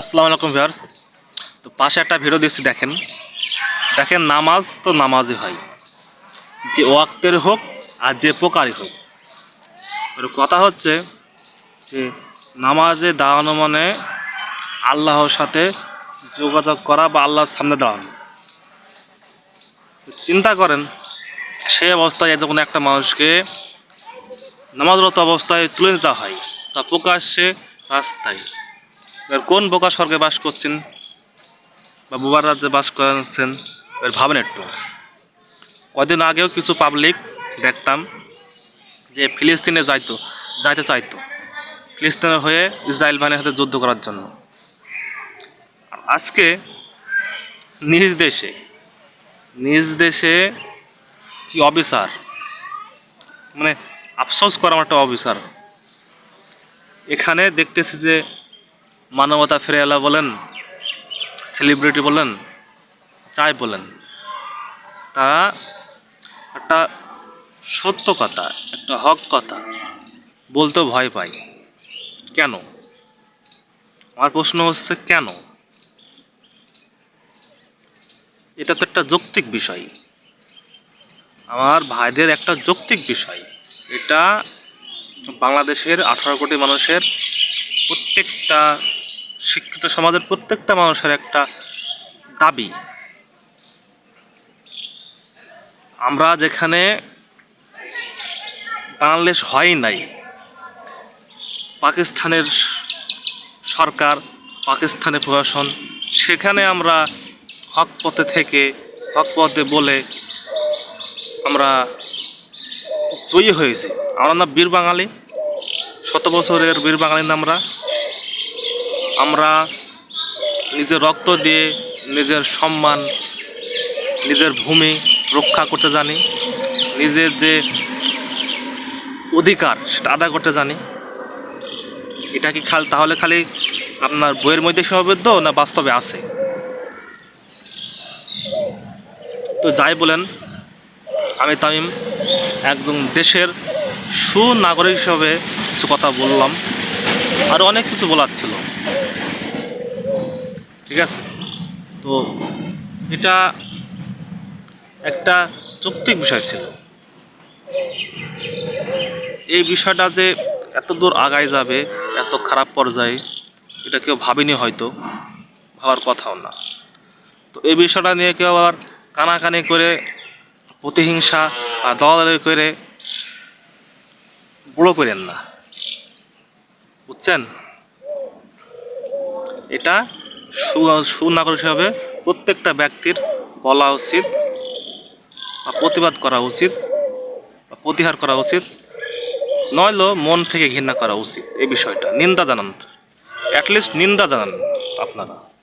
আসসালামু আলাইকুম ভিউয়ার্স। তো পাশে একটা ভিডিও দিচ্ছি দেখেন। দেখেন, নামাজ তো নামাজই হয়। যে ওয়াক্তের হোক আর যে প্রকারই হোক। এর কথা হচ্ছে যে নামাজে দাঁড়ানো মানে আল্লাহর সাথে যোগাযোগ করা বা আল্লাহর সামনে দাঁড়ানো। চিন্তা করেন, সেই অবস্থায় যখন একটা মানুষকে নামাজরত অবস্থায় তুলে নিতে হয়, তা প্রকাশ্যে রাস্তায়। এবার কোন বোকা স্বর্গে বাস করছেন? বা বুবার রাজ্যে বাস করছেন? এবার ভাবেন একটু। কদিন আগেও কিছু পাবলিক দেখতাম যে ফিলিস্তিনে যাইতো, যাইতে চাইতো। ফিলিস্তিনের হয়ে ইসরায়েল বাহিনীর সাথে যুদ্ধ করার জন্য। আজকে নিজ দেশে নিজ দেশে কি অবিচার? মানে আফসোস করা আমার একটা অবিচার। এখানে দেখতেছি যে মানবতা ফিরে এলা বলেন সেলিব্রিটি বলেন, চাই বলেন। তা একটা সত্য কথা, একটা হক কথা বলতেও ভয় পাই। কেন? আমার প্রশ্ন হচ্ছে, কেন? এটা তো একটা যৌক্তিক বিষয়। আমার ভাইদের একটা যৌক্তিক বিষয়। এটা বাংলাদেশের আঠারো কোটি মানুষের প্রত্যেকটা শিক্ষিত সমাজের প্রত্যেকটা মানুষের একটা দাবি। আমরা যেখানে বাংলাদেশ হয় নাই, পাকিস্তানের সরকার, পাকিস্তানের প্রশাসন, সেখানে আমরা হক পথে থেকে হক পথে বলে আমরা জয়ী হয়েছি। আমরা না বীর বাঙালি, শত বছরের বীর বাঙালি আমরা। আমরা নিজের রক্ত দিয়ে নিজের সম্মান, নিজের ভূমি রক্ষা করতে জানি, নিজের যে অধিকার সেটা আদায় করতে জানি। এটা কি খাল তাহলে খালি আপনার বইয়ের মধ্যে সীমাবদ্ধ না বাস্তবে আছে? তো যাই বলেন, আমি তামিম, একজন দেশের সুনাগরিক হিসাবে কিছু কথা বললাম। আর অনেক কিছু বলার ছিল। ঠিক আছে? তো এটা একটা যৌক্তিক বিষয় ছিল। এই বিষয়টা যে এত দূর আগায় যাবে, এত খারাপ পর্যায়ে, এটা কেউ ভাবেনি হয়তো, ভাবার কথাও না। তো এই বিষয়টা নিয়ে কেউ আবার কানাকানি করে, প্রতিহিংসা আর দলাদলি করে বড়ো করেন না। বুঝছেন? এটা সুনাগরিক হিসাবে প্রত্যেকটা ব্যক্তির বলা উচিত বা প্রতিবাদ করা উচিত বা প্রতিহার করা উচিত। নয়লো মন থেকে ঘৃণা করা উচিত এই বিষয়টা। নিন্দা জানান। অ্যাটলিস্ট নিন্দা জানান আপনারা।